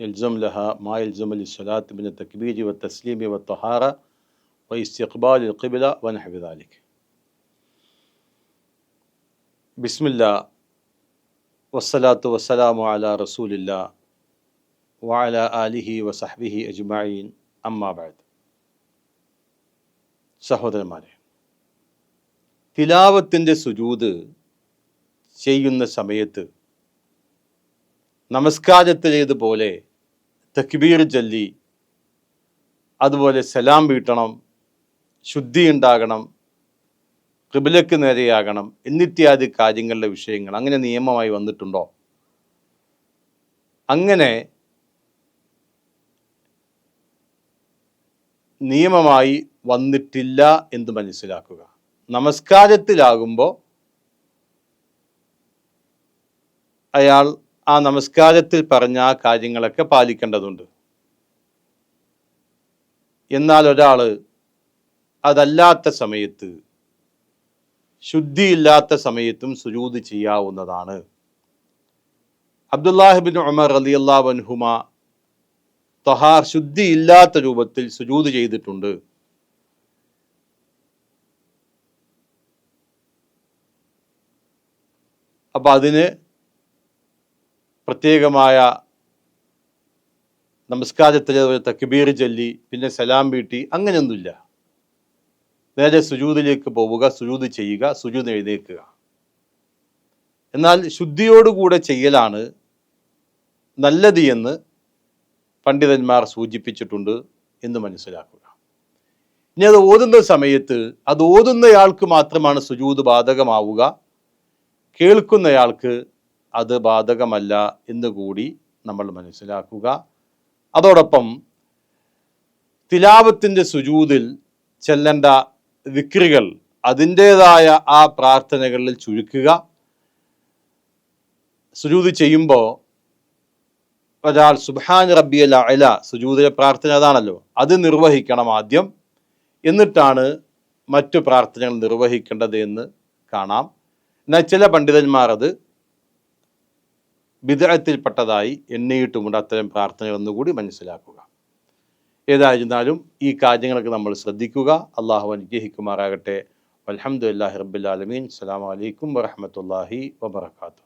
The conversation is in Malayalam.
يلزم لها ما يلزم للصلاة من التكبير والتسليم والطهارة واستقبال القبلة ونحو ذلك بسم الله والصلاة والسلام على رسول الله وعلى آله وصحبه أجمعين أما بعد സഹോദരന്മാരെ തിലാവത്തിൻ്റെ സുജൂത് ചെയ്യുന്ന സമയത്ത് നമസ്കാരത്തിലേതുപോലെ തക്ബീർ ചൊല്ലി അതുപോലെ സലാം വീട്ടണം ശുദ്ധി ഉണ്ടാകണം കിബിലക്ക് നേരെയാകണം എന്നിത്യാദി കാര്യങ്ങളുടെ വിഷയങ്ങൾ. അങ്ങനെ നിയമമായി വന്നിട്ടുണ്ടോ? അങ്ങനെ നിയമമായി വന്നിട്ടില്ല എന്ന് മനസ്സിലാക്കുക. നമസ്കാരത്തിലാകുമ്പോൾ അയാൾ ആ നമസ്കാരത്തിൽ പറഞ്ഞ ആ കാര്യങ്ങളൊക്കെ പാലിക്കേണ്ടതുണ്ട്. എന്നാൽ ഒരാൾ അതല്ലാത്ത സമയത്ത് ശുദ്ധിയില്ലാത്ത സമയത്തും സുജൂത് ചെയ്യാവുന്നതാണ്. അബ്ദുല്ലാഹിബിൻ ഉമർ അലി അള്ളാഹുഹുമ തൊഹാർ ശുദ്ധിയില്ലാത്ത രൂപത്തിൽ സുജൂത് ചെയ്തിട്ടുണ്ട്. അപ്പൊ അതിന് പ്രത്യേകമായ നമസ്കാരത്തിൽ തക്ബീർ ചൊല്ലി പിന്നെ സലാം വീട്ടി അങ്ങനെയൊന്നുമില്ല. നേരെ സുജൂതിലേക്ക് പോവുക സുജൂത് ചെയ്യുക സുജൂത് എഴുന്നേക്കുക എന്നാൽ ശുദ്ധിയോടുകൂടെ ചെയ്യലാണ് നല്ലത് എന്ന് പണ്ഡിതന്മാർ സൂചിപ്പിച്ചിട്ടുണ്ട് എന്ന് മനസ്സിലാക്കുക. ഇനി അത് ഓതുന്ന സമയത്ത് അത് ഓതുന്നയാൾക്ക് മാത്രമാണ് സുജൂത് ബാധകമാവുക കേൾക്കുന്നയാൾക്ക് അത് ബാധകമല്ല എന്ന് കൂടി നമ്മൾ മനസ്സിലാക്കുക. അതോടൊപ്പം തിലാപത്തിന്റെ സുജൂതിൽ ചെല്ലേണ്ട വിക്രികൾ അതിന്റേതായ ആ പ്രാർത്ഥനകളിൽ ചുരുക്കുക. സുജൂത് ചെയ്യുമ്പോൾ ഒരാൾ സുബാൻ റബ്ബിയൽ അല സുജൂതിലെ പ്രാർത്ഥന അതാണല്ലോ അത് നിർവഹിക്കണം ആദ്യം. എന്നിട്ടാണ് മറ്റു പ്രാർത്ഥനകൾ നിർവഹിക്കേണ്ടത് എന്ന് കാണാം. എന്നാൽ ചില പണ്ഡിതന്മാർ അത് വിദഗ്ധത്തിൽപ്പെട്ടതായി എണ്ണിയിട്ടുമുണ്ട് അത്തരം പ്രാർത്ഥനകൾ ഒന്നുകൂടി മനസ്സിലാക്കുക. ഏതായിരുന്നാലും ഈ കാര്യങ്ങളൊക്കെ നമ്മൾ ശ്രദ്ധിക്കുക. അള്ളാഹു അനുഗ്രഹിക്കുമാറാകട്ടെ. അലഹമുല്ലാഹി റബ്ബുലാലമീൻ അസ്സാം വലൈക്കും വറഹമത്തല്ലാഹി വബർക്കാത്തു